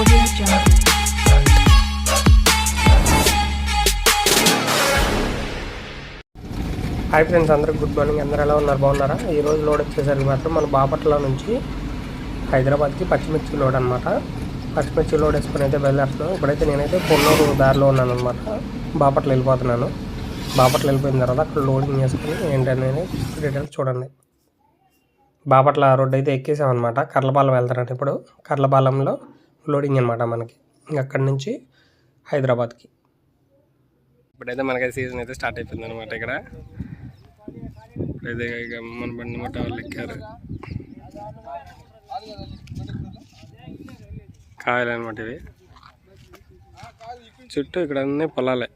Hi friends అందరికి good morning అందరూ ఎలా ఉన్నారు? బాగున్నారా? ఈ రోజు లోడ్ వచ్చేసరికి మాత్రం మన బాపట్ల నుంచి హైదరాబాద్కి పచ్చిమిర్చి లోడ్ అనమాట పచ్చిమిర్చి లోడ్ వేసుకొని అయితే బయలుదేరుతున్నాను ఇప్పుడైతే నేనైతే పొన్నూరు దారిలో ఉన్నాను అనమాట బాపట్ల వెళ్ళిపోతున్నాను. బాపట్ల వెళ్ళిపోయిన తర్వాత అక్కడ లోడింగ్ చేసుకుని ఏంటనేది డీటెయిల్స్ చూడండి. బాపట్ల రోడ్డు అయితే ఎక్కేసామన్నమాట. కర్లపాలెం వెళ్తారంట ఇప్పుడు. కర్లపాలెంలో లోడింగ్ అనమాట మనకి. అక్కడి నుంచి హైదరాబాద్కి. ఇప్పుడైతే మనకి సీజన్ అయితే స్టార్ట్ అయిపోయింది అనమాట ఇక్కడ. ఇప్పుడైతే ఇక మన బండి మొట్ట వాళ్ళు ఎక్కారు. కాయలు అనమాట ఇవి. చుట్టూ ఇక్కడ అన్ని పొలాలే.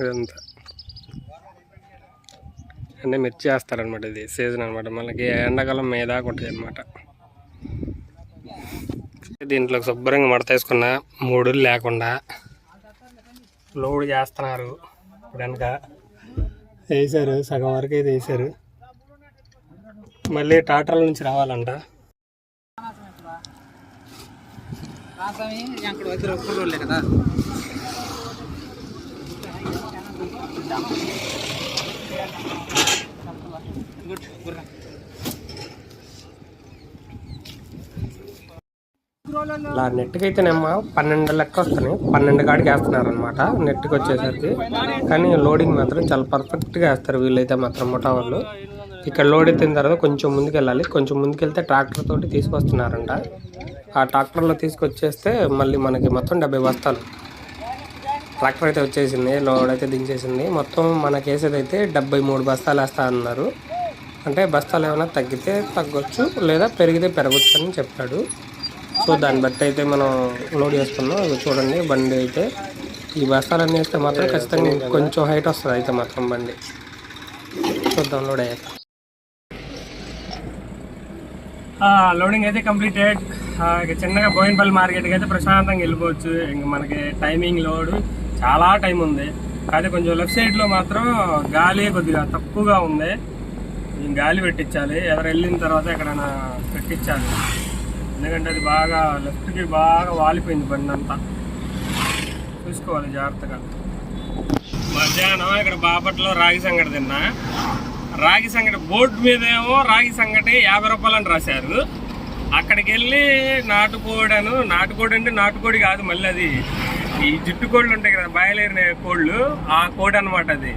ఇదంతా. అంటే మిర్చి వేస్తారనమాట ఇది సీజన్ అనమాట మనకి ఎండాకాలం మీద ఉంటుంది అనమాట దీంట్లో శుభ్రంగా మడతేసుకున్న మూడు లేకుండా లోడ్ చేస్తున్నారు. వెనక వేసారు సగం వరకు అయితే వేసారు మళ్ళీ టాటాల నుంచి రావాలంట. కదా. గుడ్ గుర్రా. ఇలా నెట్కి అయితేనేమో పన్నెండు లెక్క వస్తున్నాయి. పన్నెండు కాడికి వేస్తున్నారు అనమాట నెట్కి వచ్చేసరికి. కానీ లోడింగ్ మాత్రం చాలా పర్ఫెక్ట్గా వేస్తారు వీళ్ళైతే మాత్రం ముఠా వాళ్ళు. ఇక్కడ లోడ్ ఎత్తిన తర్వాత కొంచెం ముందుకు వెళ్ళాలి కొంచెం ముందుకు వెళ్తే ట్రాక్టర్ తోటి తీసుకొస్తున్నారంట. ఆ ట్రాక్టర్లో తీసుకొచ్చేస్తే మళ్ళీ మనకి మొత్తం డెబ్బై బస్తాలు. ట్రాక్టర్ అయితే వచ్చేసింది లోడ్ అయితే దించేసింది. మొత్తం మనకి వేసేది అయితే డెబ్బై మూడు బస్తాలు వేస్తా అన్నారు. అంటే బస్తాలు ఏమైనా తగ్గితే తగ్గొచ్చు లేదా పెరిగితే పెరగచ్చు అని చెప్పాడు. సో దాన్ని బట్టి అయితే మనం లోడ్ చేసుకున్నాం చూడండి బండి అయితే. ఈ బస్తాలన్నీ వేస్తే మాత్రం ఖచ్చితంగా కొంచెం హైట్ వస్తుంది అయితే మాత్రం బండి. చూద్దాం లోడ్ అయ్యాక. లోడింగ్ అయితే కంప్లీటెడ్. చిన్నగా బోయినపల్లి మార్కెట్కి అయితే ప్రశాంతంగా వెళ్ళిపోవచ్చు. ఇంక మనకి టైమింగ్ లోడ్ చాలా టైం ఉంది. అయితే కొంచెం లెఫ్ట్ సైడ్లో మాత్రం గాలి కొద్దిగా తక్కువగా ఉంది. గాలి పెట్టించాలి. ఎవరు వెళ్ళిన తర్వాత ఎక్కడైనా పెట్టించాలి. ఎందుకంటే అది బాగా లెఫ్ట్కి బాగా వాలిపోయింది బండి అంతా. చూసుకోవాలి జాగ్రత్తగా. మధ్యాహ్నం ఇక్కడ బాపట్లో రాగి సంగటి తిన్నా. రాగి సంగటి బోర్డు మీద ఏమో రాగి సంగటి యాభై రూపాయలు అని రాశారు. అక్కడికి వెళ్ళి నాటుకోడను నాటుకోడి అంటే నాటుకోడి కాదు మళ్ళీ అది ఈ జుట్టు కోళ్ళు ఉంటాయి కదా బయలేరిన కోళ్ళు ఆ కోడి అనమాట అది.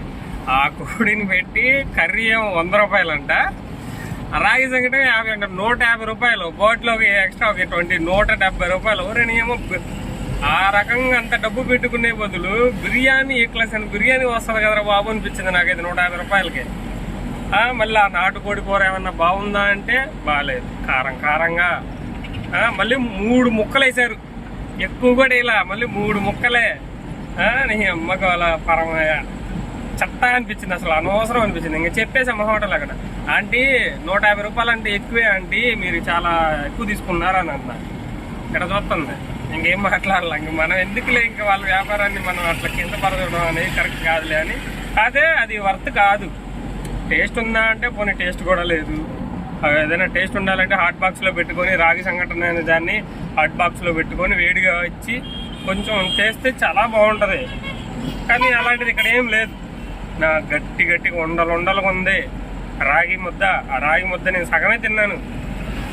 ఆ కోడిని పెట్టి కర్రీ ఏమో వంద రూపాయలంట. రాగి సంగటి యాభై అంటే నూట యాభై రూపాయలు. బోట్లోకి ఎక్స్ట్రా ఒక ట్వంటీ నూట డెబ్బై రూపాయలు. ఎవరైనా ఏమో ఆ రకంగా అంత డబ్బు పెట్టుకునే బదులు బిర్యానీ ఏ అని బిర్యానీ వస్తుంది కదరా బాబు అనిపించింది నాకైతే నూట యాభై రూపాయలకి. మళ్ళీ ఆ నాటుకోడి కూర ఏమన్నా బాగుందా అంటే బాగాలేదు కారం కారంగా. మళ్ళీ మూడు ముక్కలు వేసారు ఎక్కువ కూడా ఇలా మళ్ళీ మూడు ముక్కలే. నీ అమ్మకు అలా పరమయ్య. చెత్త అనిపించింది అసలు అనవసరం అనిపించింది. ఇంకా చెప్పేసి అమ్మ హోటల్ అక్కడ ఆంటీ నూట యాభై రూపాయలు అంటే ఎక్కువే ఆంటీ మీరు చాలా ఎక్కువ తీసుకున్నారు అని అన్న. ఇక్కడ చూస్తుంది. ఇంకేం మాట్లాడాలి ఇంక మనం ఎందుకులే ఇంకా వాళ్ళ వ్యాపారాన్ని మనం అట్లా కింద పరచడం అనేది కరెక్ట్ కాదులే అని. అదే అది వర్త్ కాదు. టేస్ట్ ఉందా అంటే పోనీ టేస్ట్ కూడా లేదు. ఏదైనా టేస్ట్ ఉండాలంటే హాట్ బాక్స్లో పెట్టుకొని రాగి సంఘటన అనే దాన్ని హాట్ బాక్స్లో పెట్టుకొని వేడిగా ఇచ్చి కొంచెం చేస్తే చాలా బాగుంటుంది. కానీ అలాంటిది ఇక్కడ ఏం లేదు. నా గట్టి గట్టిగా ఉండలు ఉండలుగా ఉంది. రాగి ముద్ద ఆ రాగి ముద్ద నేను సగమే తిన్నాను.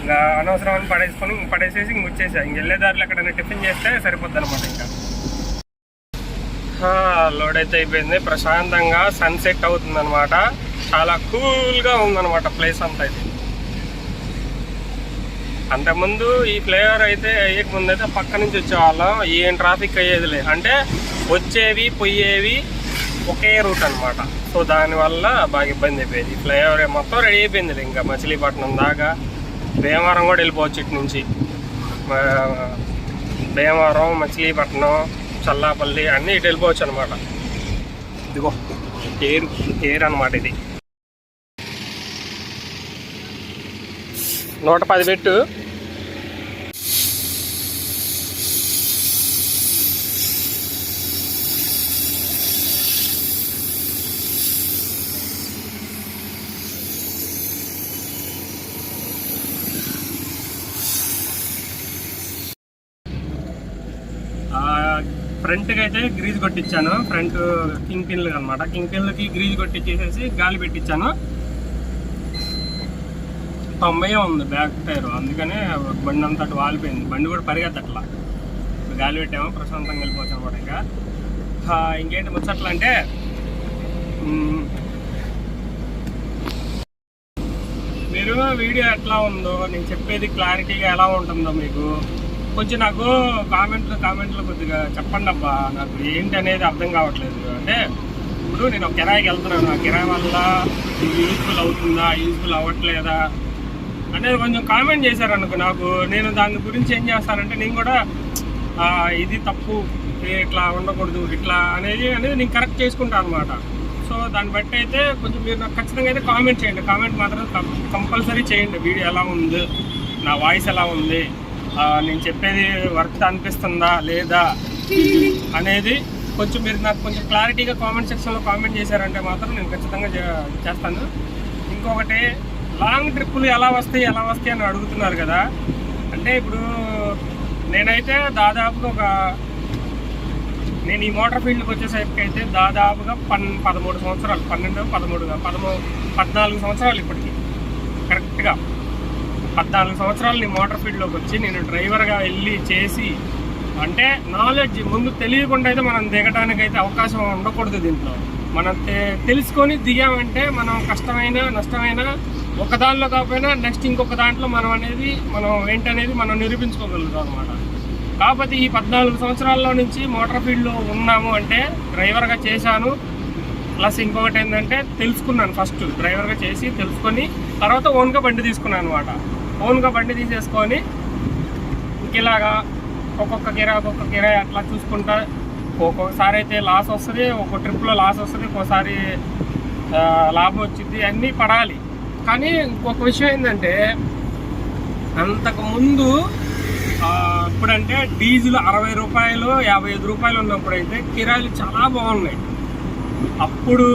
ఇంకా అనవసరం అని పడేసుకొని ఇంక పడేసేసి ఇంక వచ్చేసా. ఇంక వెళ్ళే దారిలో ఎక్కడైనా టిఫిన్ చేస్తే సరిపోద్ది అనమాట ఇంకా. లోడ్ అయితే అయిపోయింది. ప్రశాంతంగా సన్సెట్ అవుతుంది అనమాట చాలా కూల్గా ఉందన్నమాట ప్లేస్ అంతా ఇది. అంతకుముందు ఈ ఫ్లేవర్ అయితే అయ్యక ముందు అయితే పక్క నుంచి వచ్చేవాళ్ళం. ఏం ట్రాఫిక్ అయ్యేదిలే అంటే వచ్చేవి పోయేవి ఒకే రూట్ అనమాట సో దానివల్ల బాగా ఇబ్బంది అయిపోయింది. ఫ్లైఓవర్ మొత్తం రెడీ అయిపోయింది ఇంకా మచిలీపట్నం దాకా. భీమవరం కూడా వెళ్ళిపోవచ్చు ఇటు నుంచి. భీమవరం మచిలీపట్నం చల్లాపల్లి అన్నీ ఇటు వెళ్ళిపోవచ్చు అనమాట ఇదిగో ఏరు ఏరు అనమాట ఇది. నూట పది పెట్టు ఫ్రంట్కి అయితే గ్రీజ్ కొట్టించాను. ఫ్రంట్ కింగ్ పిన్లు అనమాట కింగ్ పిన్లకి గ్రీజ్ కొట్టించేసేసి గాలి పెట్టించాను తొంభై ఉంది బ్యాక్ టైర్. అందుకనే బండి అంతా అటు వాలిపోయింది. బండి కూడా పరిగెత్తట్లా. గాలి పెట్టాము. ప్రశాంతంగా వెళ్ళిపోతాం అనమాట ఇంకా. ఇంకేంటి ముచ్చట్లు అంటే మీరు వీడియో ఎట్లా ఉందో నేను చెప్పేది క్లారిటీగా ఎలా ఉంటుందో మీకు కొంచెం నాకు. కామెంట్లు కామెంట్లు కొద్దిగా చెప్పండి అబ్బా. నాకు ఏంటి అనేది అర్థం కావట్లేదు. అంటే ఇప్పుడు నేను ఒక కిరాయికి వెళ్తున్నాను. ఆ కిరాయి వల్ల ఇది యూజ్ఫుల్ అవుతుందా యూజ్ఫుల్ అవ్వట్లేదా అనేది కొంచెం కామెంట్ చేశారనుకో నాకు. నేను దాని గురించి ఏం చేస్తానంటే నేను కూడా ఇది తప్పు. ఇట్లా ఉండకూడదు ఇట్లా అనేది అనేది నేను కరెక్ట్ చేసుకుంటాను అనమాట సో దాన్ని బట్టి అయితే కొంచెం మీరు నాకు ఖచ్చితంగా అయితే కామెంట్ చేయండి. కామెంట్ మాత్రం కంపల్సరీ చేయండి. వీడియో ఎలా ఉంది? నా వాయిస్ ఎలా ఉంది? నేను చెప్పేది వర్క్ అనిపిస్తుందా లేదా అనేది కొంచెం మీరు నాకు కొంచెం క్లారిటీగా కామెంట్ సెక్షన్లో కామెంట్ చేశారంటే మాత్రం నేను ఖచ్చితంగా చేస్తాను. ఇంకొకటి లాంగ్ ట్రిప్పులు ఎలా వస్తాయి ఎలా వస్తాయి అని అడుగుతున్నారు కదా. అంటే ఇప్పుడు నేనైతే దాదాపుగా ఒక నేను ఈ మోటార్ ఫీల్డ్కి వచ్చేసరికి అయితే దాదాపుగా పన్ పదమూడు సంవత్సరాలు పన్నెండు పదమూడుగా పదమూ పద్నాలుగు సంవత్సరాలు ఇప్పటికి. కరెక్ట్గా. పద్నాలుగు సంవత్సరాలు నేను మోటార్ ఫీల్డ్లోకి వచ్చి నేను డ్రైవర్గా వెళ్ళి చేసి అంటే నాలెడ్జ్ ముందు తెలియకుండా అయితే మనం దిగడానికి అయితే అవకాశం ఉండకూడదు దీంట్లో. మనం తె- తెలుసుకొని దిగామంటే మనం కష్టమైన నష్టమైన ఒక దానిలో కాకపోయినా నెక్స్ట్ ఇంకొక దాంట్లో మనం అనేది మనం ఏంటనేది మనం నిరూపించుకోగలుగుతాం అనమాట కాకపోతే ఈ పద్నాలుగు సంవత్సరాల్లో నుంచి మోటార్ ఫీల్డ్లో ఉన్నాము అంటే డ్రైవర్గా చేశాను. ప్లస్ ఇంకొకటి ఏంటంటే తెలుసుకున్నాను ఫస్ట్ డ్రైవర్గా చేసి తెలుసుకొని తర్వాత ఓన్గా బండి తీసుకున్నాను అనమాట ఓన్గా బండి తీసేసుకొని ఇంకెలాగా ఒక్కొక్క కిరాయి ఒక్కొక్క కిరాయి అట్లా చూసుకుంటా. ఒక్కొక్కసారి అయితే లాస్ వస్తుంది ఒక్కొక్క ట్రిప్లో లాస్ వస్తుంది ఒక్కోసారి లాభం వచ్చింది అన్నీ పడాలి. కానీ ఇంకొక విషయం ఏంటంటే అంతకుముందు ఇప్పుడంటే డీజిల్ అరవై రూపాయలు యాభై ఐదు రూపాయలు ఉన్నప్పుడు అయితే కిరాయిలు చాలా బాగున్నాయి. అప్పుడు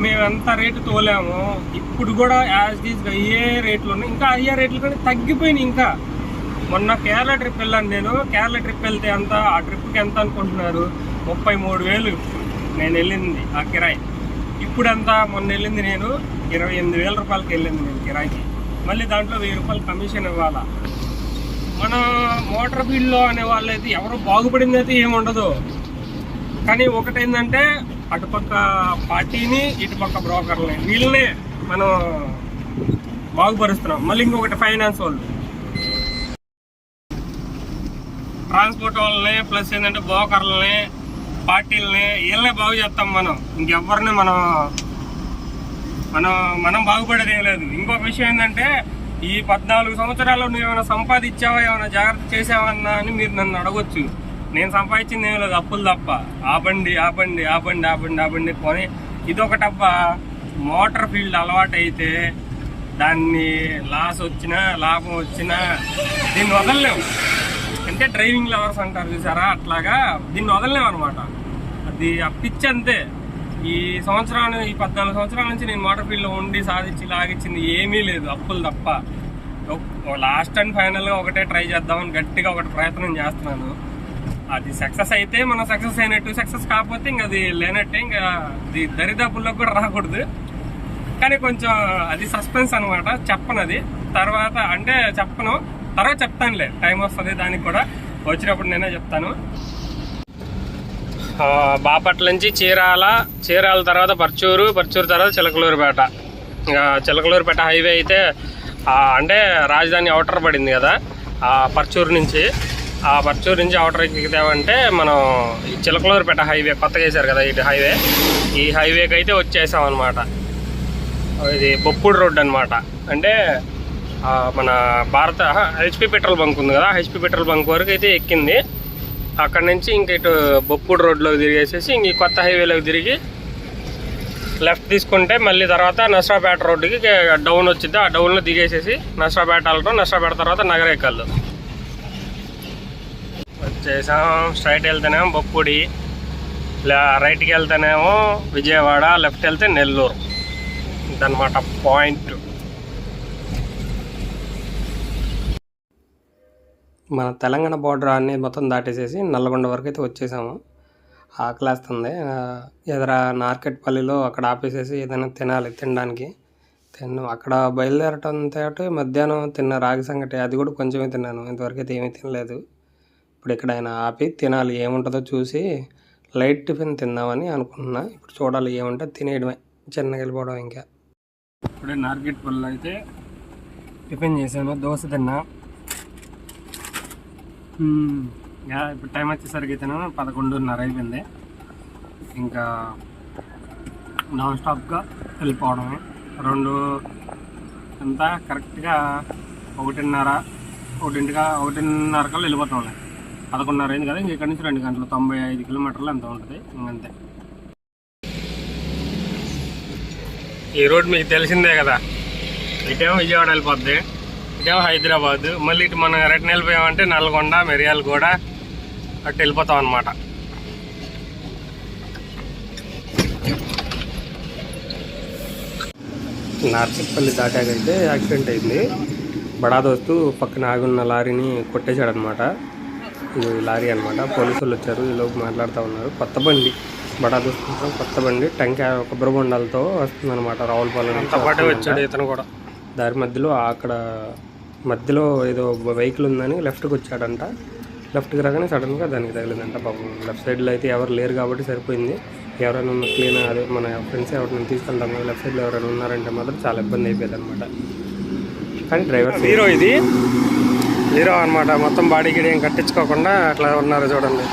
మేము ఎంత రేటు తోలేమో ఇప్పుడు కూడా యాజ్ డీజ్గా అయ్యే రేట్లు ఉన్నాయి ఇంకా అయ్యే రేట్లు కానీ తగ్గిపోయినాయి ఇంకా. మొన్న కేరళ ట్రిప్ వెళ్ళాను నేను. కేరళ ట్రిప్ వెళ్తే ఎంత ఆ ట్రిప్కి ఎంత అనుకుంటున్నారు? ముప్పై మూడు వేలు. నేను వెళ్ళింది ఆ కిరాయి. ఇప్పుడు ఎంత మొన్న వెళ్ళింది నేను ఇరవై ఎనిమిది వేల రూపాయలకి వెళ్ళింది నేను కిరాయికి. మళ్ళీ దాంట్లో వెయ్యి రూపాయలు కమిషన్ ఇవ్వాలా? మన మోటార్ ఫీల్డ్లో అనే వాళ్ళైతే ఎవరు బాగుపడింది అయితే ఏమి ఉండదు కానీ ఒకటేంటంటే అటుపక్క పార్టీని ఇటుపక్క బ్రోకర్ని వీళ్ళనే మనం బాగుపరుస్తున్నాం. మళ్ళీ ఇంకొకటి ఫైనాన్స్ వాళ్ళు. ట్రాన్స్పోర్ట్ వాళ్ళని ప్లస్ ఏంటంటే బ్రోకర్లని పార్టీలని వీళ్ళనే బాగు చేస్తాం మనం. ఇంకెవరిని మనం మనం మనం బాగుపడేది ఏం లేదు. ఇంకొక విషయం ఏంటంటే ఈ పద్నాలుగు సంవత్సరాల్లో నువ్వు ఏమైనా సంపాదించావా? ఏమైనా జాగ్రత్త చేసావన్నా అని మీరు నన్ను అడగొచ్చు. నేను సంపాదించింది ఏం లేదు అప్పులు తప్ప. ఆపండి ఆపండి ఆపండి ఆపండి ఆపండి కొని ఇదొకటబ్బా. మోటార్ ఫీల్డ్ అలవాటు అయితే దాన్ని లాస్ వచ్చినా లాభం వచ్చినా దీన్ని వదలలేము. అంటే డ్రైవింగ్ లవర్స్ అంటారు చూసారా? అట్లాగా దీన్ని వదలలేము అనమాట అది ఆ పిచ్ అంతే. ఈ సంవత్సరాలు ఈ పద్నాలుగు సంవత్సరాల నుంచి నేను మోటార్ ఫీల్డ్లో ఉండి సాధించి లాగిచ్చింది ఏమీ లేదు అప్పులు తప్ప. లాస్ట్ అండ్ ఫైనల్గా ఒకటే ట్రై చేద్దామని గట్టిగా ఒకటి ప్రయత్నం చేస్తున్నాను. అది సక్సెస్ అయితే మనం సక్సెస్ అయినట్టు సక్సెస్ కాకపోతే ఇంకా అది లేనట్టే ఇంకా అది దరిదాపుల్లోకి కూడా రాకూడదు. కానీ కొంచెం అది సస్పెన్స్ అనమాట చెప్పను అది తర్వాత అంటే చెప్పను తర్వాత చెప్తానులే టైం వస్తుంది దానికి కూడా. వచ్చినప్పుడు నేనే చెప్తాను. బాపట్ల నుంచి చీరాల చీరాల తర్వాత పర్చూరు పర్చూరు తర్వాత చిలకలూరుపేట. ఇంకా చిలకలూరుపేట హైవే అయితే అంటే రాజధాని అవుటర్ పడింది కదా పర్చూరు నుంచి. ఆ పర్చూరు నుంచి అవుటర్ ఎక్కితేమంటే మనం ఈ చిలకలూరుపేట హైవే కొత్తగా వేశారు కదా ఇటు హైవే ఈ హైవేకి అయితే వచ్చేసాం అనమాట ఇది బొప్పుడు రోడ్ అనమాట అంటే మన భారత హెచ్పి పెట్రోల్ బంక్ ఉంది కదా హెచ్పి పెట్రోల్ బంక్ వరకు అయితే ఎక్కింది. అక్కడ నుంచి ఇంక ఇటు బొప్పుడు రోడ్లోకి తిరిగేసేసి ఇంక కొత్త హైవేలోకి తిరిగి లెఫ్ట్ తీసుకుంటే మళ్ళీ తర్వాత నష్టాపేట రోడ్డుకి డౌన్ వచ్చింది ఆ డౌన్లో దిగేసేసి నష్టాపేట వెళ్ళడం నష్టాపేట తర్వాత నగరేకల్లు. చేసాం స్ట్రైట్ వెళ్తేనేమో బొప్పుడి ఇలా రైట్కి వెళ్తేనేమో విజయవాడ లెఫ్ట్ వెళ్తే నెల్లూరు. ఇదన్నమాట పాయింట్ మన తెలంగాణ బార్డర్ అన్ని మొత్తం దాటేసేసి నల్లగొండ వరకు అయితే వచ్చేసాము. ఆకలేస్తుంది. ఆ, ఎదుర నార్కెట్పల్లిలో అక్కడ ఆపేసేసి ఏదైనా తినాలి తినడానికి. తిన్నాం అక్కడ బయలుదేరటంతో మధ్యాహ్నం తిన్న రాగి సంగటి అది కూడా కొంచెమే తిన్నాను. ఇంతవరకు అయితే ఏమీ తినలేదు. ఇప్పుడు ఇక్కడ ఆయన ఆపి తినాలి ఏముంటుందో చూసి లైట్ టిఫిన్ తిందామని అనుకుంటున్నా. ఇప్పుడు చూడాలి ఏముంటే తినేయడమే. చిన్నగా వెళ్ళిపోవడం ఇంకా. ఇప్పుడే నార్గెట్ పళ్ళు అయితే టిఫిన్ చేశాను దోశ తిన్నా. ఇప్పుడు టైం వచ్చేసరికి అయితేనే పదకొండున్నర అయిపోయింది. ఇంకా నాన్ స్టాప్గా వెళ్ళిపోవడమే. రెండు అంతా కరెక్ట్గా ఒకటిన్నర ఒకటింటిగా ఒకటిన్నర కల్లా పదకొండున్నర అయింది కదా ఇంక ఇక్కడ నుంచి రెండు గంటలు తొంభై ఐదు కిలోమీటర్లు ఎంత ఉంటుంది ఇంకంతే ఈ రోడ్ మీకు తెలిసిందే కదా ఇటేమో విజయవాడ వెళ్ళిపోద్ది ఇటేమో హైదరాబాద్ మళ్ళీ ఇటు మనం రిటర్న్ వెళ్ళిపోయామంటే నల్గొండ మిరియాలు కూడా అటు వెళ్ళిపోతాం అనమాట నార్చిపల్లి దాటాకైతే యాక్సిడెంట్ అయింది. బడా దోస్తు పక్కన ఆగున్న లారీని కొట్టేశాడనమాట ఇది లారీ అనమాట పోలీసు వాళ్ళు వచ్చారు ఈలోపు మాట్లాడుతూ ఉన్నారు. కొత్త బండి బడా కోసం కొత్త బండి టెంకాయ కొబ్బరి బొండాలతో వస్తుందన్నమాట రావులపాలెం నుంచి వచ్చాడు ఇతను కూడా. దారి మధ్యలో అక్కడ మధ్యలో ఏదో వెహికల్ ఉందని లెఫ్ట్కి వచ్చాడంట. లెఫ్ట్కి రాగానే సడన్గా దానికి తగిలిందంట పాపం. లెఫ్ట్ సైడ్లో అయితే ఎవరు లేరు కాబట్టి సరిపోయింది. ఎవరైనా ఉన్న క్లీన్ అదే మన ఫ్రెండ్స్ ఎవరైనా తీసుకెళ్తాం కదా లెఫ్ట్ సైడ్లో ఎవరైనా ఉన్నారంటే మాత్రం చాలా ఇబ్బంది అయిపోయింది అనమాట కానీ డ్రైవర్ హీరో ఇది. హీరో అనమాట మొత్తం బాడీ గిడి ఏం కట్టించుకోకుండా అట్లా ఉన్నారు చూడండి.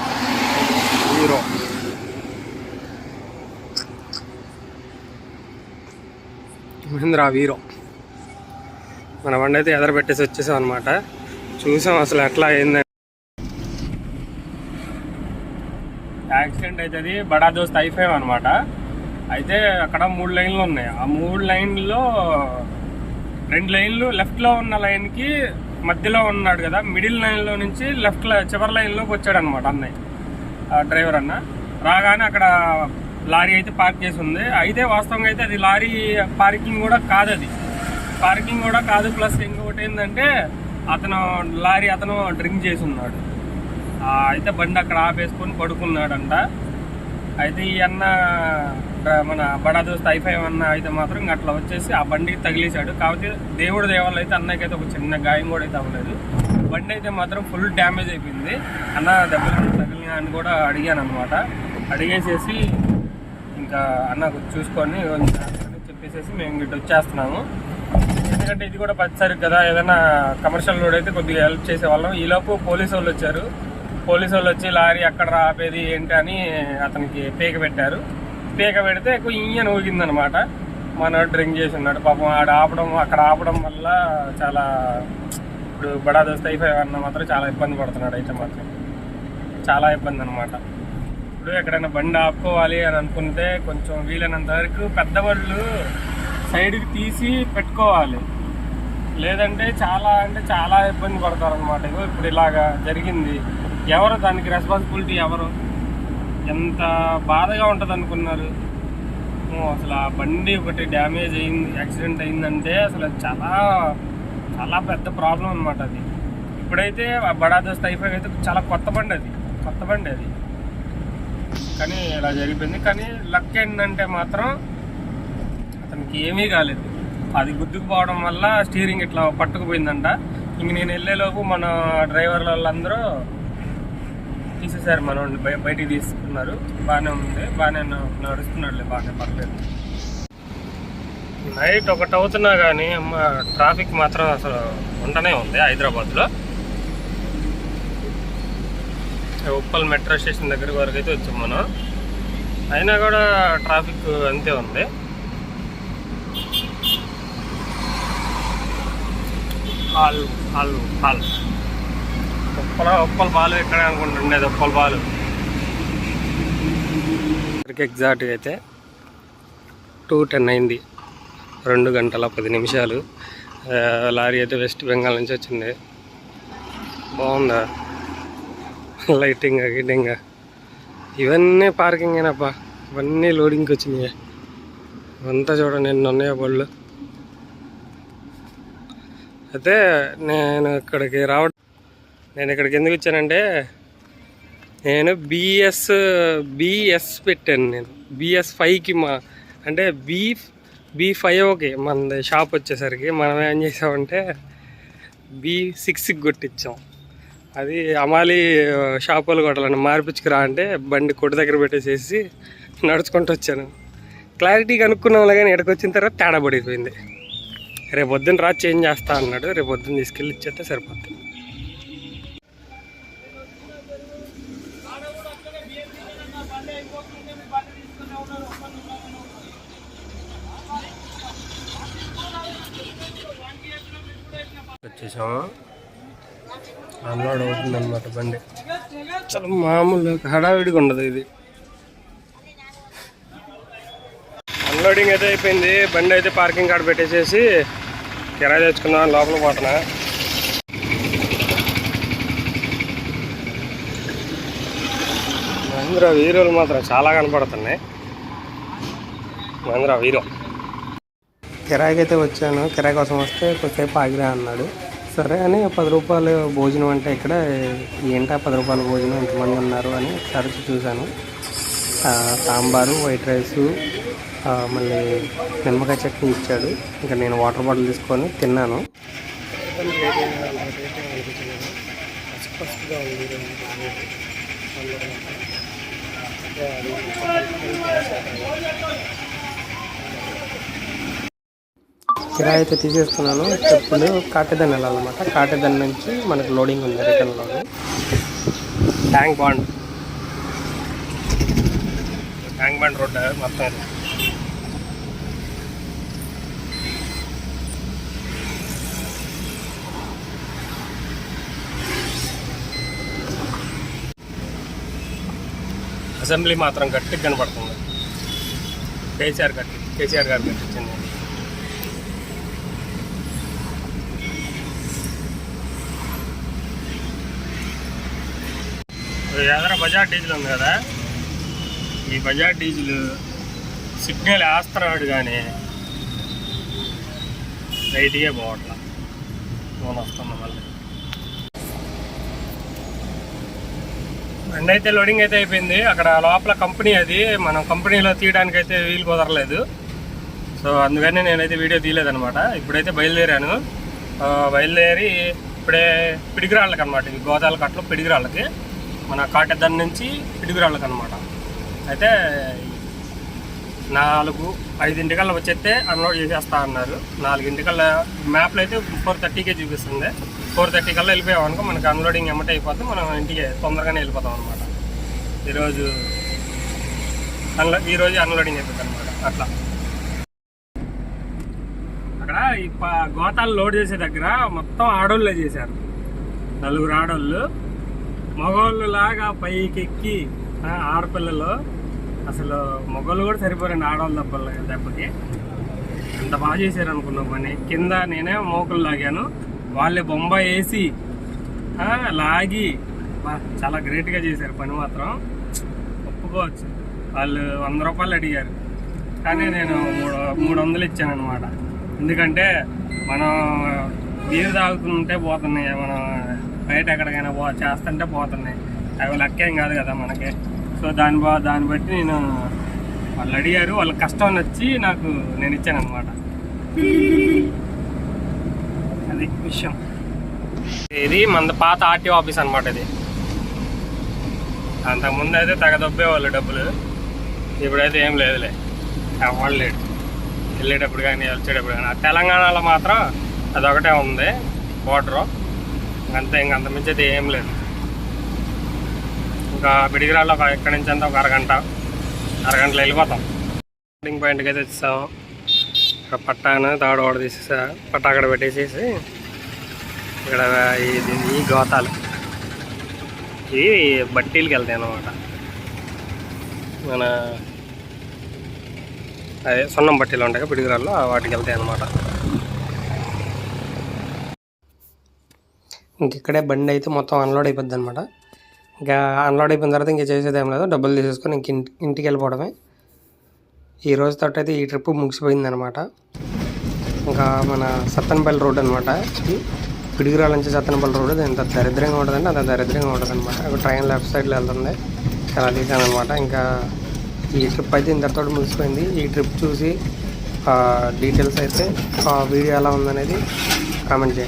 హీరో. మహేంద్ర హీరో మన బండి అయితే ఎదర పెట్టేసి వచ్చేసాం అనమాట చూసాం అసలు ఎట్లా అయిందని యాక్సిడెంట్ అవుతుంది బడా దోస్త్ ఐఫైవ్ అనమాట అయితే అక్కడ మూడు లైన్లు ఉన్నాయి. ఆ మూడు లైన్లో రెండు లైన్లు లెఫ్ట్లో ఉన్న లైన్కి మధ్యలో ఉన్నాడు కదా మిడిల్ లైన్లో నుంచి లెఫ్ట్ చివరి లైన్లోకి వచ్చాడు అనమాట అన్నయ్య ఆ డ్రైవర్ అన్న. రాగానే అక్కడ లారీ అయితే పార్క్ చేసి ఉంది. అయితే వాస్తవంగా అయితే అది లారీ పార్కింగ్ కూడా కాదు అది. పార్కింగ్ కూడా కాదు ప్లస్ ఇంకొకటి ఏంటంటే అతను లారీ అతను డ్రింక్ చేసి ఉన్నాడు. అయితే బండి అక్కడ ఆపేసుకొని పడుకున్నాడంట. అయితే ఈ అన్న మన బడా దోస్త్ ఐఫైవ్ అన్న అయితే మాత్రం అట్లా వచ్చేసి ఆ బండికి తగిలేశాడు. కాకపోతే దేవుడి దేవాళ్ళు అయితే అన్నకైతే ఒక చిన్న గాయం కూడా అయితే అవ్వలేదు. బండి అయితే మాత్రం ఫుల్ డ్యామేజ్ అయిపోయింది. అన్న దెబ్బలు తగిలినా అని కూడా అడిగాను అనమాట అడిగేసేసి ఇంకా అన్న చూసుకొని చెప్పేసేసి మేము ఇటు వచ్చేస్తున్నాము. ఎందుకంటే ఇది కూడా పచ్చసరి కదా ఏదైనా కమర్షియల్ రోడ్ అయితే కొద్దిగా హెల్ప్ చేసేవాళ్ళం. ఈలోపు పోలీసు వాళ్ళు వచ్చారు. పోలీసు వాళ్ళు వచ్చి లారీ అక్కడ ఆపేది ఏంటి అని అతనికి పేక పెట్టారు. పీక పెడితే ఎక్కువ ఈయన ఊగిందనమాట. మనోడు డ్రింక్ చేసి ఉన్నాడు పాపం ఆడ ఆపడం అక్కడ ఆపడం వల్ల చాలా ఇప్పుడు బడా దోస్త అయిపోయి అన్న మాత్రం చాలా ఇబ్బంది పడుతున్నాడు అయితే మాత్రం. చాలా ఇబ్బంది అనమాట ఇప్పుడు ఎక్కడైనా బండి ఆపుకోవాలి అని అనుకుంటే కొంచెం వీలైనంత వరకు పెద్ద బళ్ళు సైడ్కి తీసి పెట్టుకోవాలి. లేదంటే చాలా అంటే చాలా ఇబ్బంది పడతారు అనమాట ఇప్పుడు ఇలాగా జరిగింది. ఎవరు దానికి రెస్పాన్సిబిలిటీ ఎవరు? ఎంత బాధగా ఉంటుంది అనుకున్నారు అసలు ఆ బండి ఒకటి డ్యామేజ్ అయింది యాక్సిడెంట్ అయిందంటే అసలు చాలా చాలా పెద్ద ప్రాబ్లం అనమాట అది. ఇప్పుడైతే ఆ బడా దోస్త అయిపోయి అయితే చాలా కొత్త బండి అది కొత్త బండి అది. కానీ ఇలా జరిగిపోయింది. కానీ లక్ ఏంటంటే మాత్రం అతనికి ఏమీ కాలేదు. అది గుద్దుకుపోవడం వల్ల స్టీరింగ్ ఇట్లా పట్టుకుపోయిందంట. ఇంక నేను వెళ్ళేలోపు మన డ్రైవర్ వాళ్ళందరూ తీసేశారు మన బయటికి తీసుకున్నారు. బాగానే ఉంది. బాగానే నడుస్తున్నాడులే బాగానే పర్లేదు. నైట్ ఒకటి అవుతున్నా కానీ అమ్మ ట్రాఫిక్ మాత్రం అసలు ఉంటనే ఉంది హైదరాబాద్లో. ఉప్పల్ మెట్రో స్టేషన్ దగ్గర వరకు అయితే వచ్చాం మనం. అయినా కూడా ట్రాఫిక్ అంతే ఉంది. హాల్ హాల్ హాల్. ఉప్పల ఉప్పల బాలు ఇక్కడ అనుకుంటుండేది ఉప్పల బాలు ఎగ్జాక్ట్గా అయితే టూ టెన్ అయింది. రెండు గంటల పది నిమిషాలు. లారీ అయితే వెస్ట్ బెంగాల్ నుంచి వచ్చింది. బాగుందా? లైటింగ్ గిటింగ్ ఇవన్నీ పార్కింగ్ అయినప్పా ఇవన్నీ లోడింగ్కి వచ్చినాయి. అంతా చూడండి ఎన్ని ఉన్నాయో బళ్ళు. అయితే నేను ఇక్కడికి రావడం నేను ఇక్కడికి ఎందుకు వచ్చానంటే నేను బిఎస్ బిఎస్ పెట్టాను నేను. బిఎస్ ఫైవ్కి మా అంటే బి బి ఓకే మన షాప్ వచ్చేసరికి మనం ఏం చేసామంటే బి సిక్స్కి కొట్టించాం. అది అమాలి షాప్ వాళ్ళు కొట్టాలని మార్పించుకురా అంటే బండి కొట్టు దగ్గర పెట్టేసేసి నడుచుకుంటూ వచ్చాను. క్లారిటీ కనుక్కున్నాం కానీ ఇక్కడికి వచ్చిన తర్వాత తేడా పడిపోయింది. రేపు పొద్దున్న రాత్రి చేంజ్ చేస్తా అన్నాడు. రేపు పొద్దున్న తీసుకెళ్ళి ఇచ్చేస్తే సరిపోతుంది వచ్చేసాము? అన్లోడ్ అవుతుంది అనమాట బండి. చాలా మామూలు హడావిడిగా ఉండదు ఇది. అన్లోడింగ్ అయితే అయిపోయింది. బండి అయితే పార్కింగ్ కాడ పెట్టేసేసి కిరాయి తెచ్చుకున్నాను లోపల పోతున్నా. మహేంద్ర వీరులు మాత్రం చాలా కనపడుతున్నాయి. మహేంద్ర వీరో కిరాయికి అయితే వచ్చాను. కిరాయి కోసం వస్తే కొద్దిసేపు ఆగిరా అన్నాడు. సరే అని పది రూపాయలు భోజనం అంటే ఇక్కడ ఏంటా పది రూపాయల భోజనం? ఎంతమంది ఉన్నారు అని తరచు చూశాను. సాంబారు వైట్ రైసు మళ్ళీ నిమ్మకాయ చట్నీ ఇచ్చాడు. ఇంకా నేను వాటర్ బాటిల్ తీసుకొని తిన్నాను. కిరాయి అయితే తీసేస్తున్నాను. చెప్పులు కాటేదాన్ వెళ్ళాలన్నమాట. కాటేదాన్ నుంచి మనకు లోడింగ్ ఉంది రిటర్న్లో tank bund. Tank bund road మొత్తం అసెంబ్లీ మాత్రం గట్టిగా కనపడుతుంది. కేసీఆర్ గట్టి కేసీఆర్ గారు కట్టించింది. ఎదర బజాజ్ డీజిల్ ఉంది కదా? ఈ బజాజ్ డీజిల్ సిగ్నల్ వేస్తున్నాడు కానీ రైట్గా పోవట్లా. ఫోన్ వస్తుంది మళ్ళీ. బండి అయితే లోడింగ్ అయితే అయిపోయింది. అక్కడ లోపల కంపెనీ అది. మనం కంపెనీలో తీయడానికి అయితే వీలు కుదరలేదు. సో అందుకని నేనైతే వీడియో తీయలేదనమాట ఇప్పుడైతే బయలుదేరాను. బయలుదేరి ఇప్పుడే పిడిగిరాళ్ళకి అనమాట ఈ గోదావరి కట్టలో పిడిగిరాళ్ళకి. మన కాటెద్దన్ నుంచి పిడుగురాళ్ళకి అనమాట అయితే నాలుగు ఐదింటికల్లా వచ్చేస్తే అన్లోడ్ చేసేస్తా అన్నారు. నాలుగింటికల్లా మ్యాప్లో అయితే ఫోర్ థర్టీకే చూపిస్తుంది. ఫోర్ థర్టీ కల్లా వెళ్ళిపోయామనుకో మనకి అన్లోడింగ్ ఎమ్మటే అయిపోతుంది మనం ఇంటికి తొందరగానే వెళ్ళిపోతాం అనమాట ఈరోజు అన్లో ఈరోజు అన్లోడింగ్ అయిపోతుంది అనమాట అట్లా. అక్కడ ఈ ప- గోతాలు లోడ్ చేసే దగ్గర మొత్తం ఆడోళ్ళే చేశారు. నలుగురు ఆడోళ్ళు. మగవాళ్ళు లాగా పైకి ఎక్కి ఆడపిల్లలు అసలు మగవాళ్ళు కూడా సరిపోరండి ఆడవాళ్ళు దెబ్బలు దెబ్బకి ఎంత బాగా చేశారు అనుకున్నాం పని కింద నేనే మోకులు లాగాను. వాళ్ళే బొంబ వేసి లాగి చాలా గ్రేట్గా చేశారు పని మాత్రం. ఒప్పుకోవచ్చు. వాళ్ళు వంద రూపాయలు అడిగారు. కానీ నేను మూడు మూడు వందలు ఇచ్చాను అనమాట ఎందుకంటే మనం నీరు తాగుతుంటే పోతున్నాయి? మనం బయట ఎక్కడికైనా పో చేస్తుంటే పోతున్నాయి. అవి లెక్కేం కాదు కదా మనకి. సో దాని బా దాన్ని బట్టి నేను వాళ్ళు అడిగారు. వాళ్ళ కష్టం నచ్చి నాకు నేను ఇచ్చాను అనమాట అది విషయం. ఇది మన పాత ఆర్టీఓ ఆఫీస్ అనమాట ఇది. అంతకుముందు అయితే తగదొబ్బే వాళ్ళు డబ్బులు. ఇప్పుడైతే ఏం లేదులే. ఎవరు లేడు వెళ్ళేటప్పుడు కానీ వచ్చేటప్పుడు కానీ. తెలంగాణలో మాత్రం అదొకటే ఉంది. బోర్డరు. అంతే ఇంక అంత మించి అయితే ఏం లేదు. ఇంకా బిడిగిరాల్లో ఒక ఇక్కడి నుంచి అంతా ఒక అరగంట అరగంటలో వెళ్ళిపోతాం. స్టార్టింగ్ పాయింట్కి అయితే వచ్చేసాం. ఇక్కడ పట్టాను తాడు ఓడ తీసేసా పట్టా అక్కడ పెట్టేసేసి ఇక్కడ ఇది ఈ గోతాలు. ఇవి బట్టీలకి వెళ్తాయి అన్నమాట. మన అదే సున్నం బట్టీలు ఉంటాయి పిడిగిరాల్లో వాటికి వెళ్తాయి అన్నమాట. ఇంక ఇక్కడే బండి అయితే మొత్తం అన్లోడ్ అయిపోద్ది అనమాట ఇంకా అన్లోడ్ అయిపోయిన తర్వాత ఇంకా చేసేది ఏం లేదు. డబ్బులు తీసేసుకొని ఇంక ఇంటికి వెళ్ళిపోవడమే. ఈ రోజు తోట అయితే ఈ ట్రిప్ ముగిసిపోయింది అనమాట ఇంకా మన సత్తనపల్లి రోడ్ అనమాట ఇది పిడిగిరాల నుంచి సత్తనపల్లి రోడ్. ఎంత దరిద్రంగా ఉంటుందంటే అంత దరిద్రంగా ఉంటుంది అనమాట ఒక ట్రైన్ లెఫ్ట్ సైడ్లో వెళ్తుంది. చాలా తీసాను అనమాట ఇంకా ఈ ట్రిప్ అయితే ఇంతతో ముగిసిపోయింది. ఈ ట్రిప్ చూసి డీటెయిల్స్ అయితే వీడియో ఎలా ఉందనేది కామెంట్ చేయండి.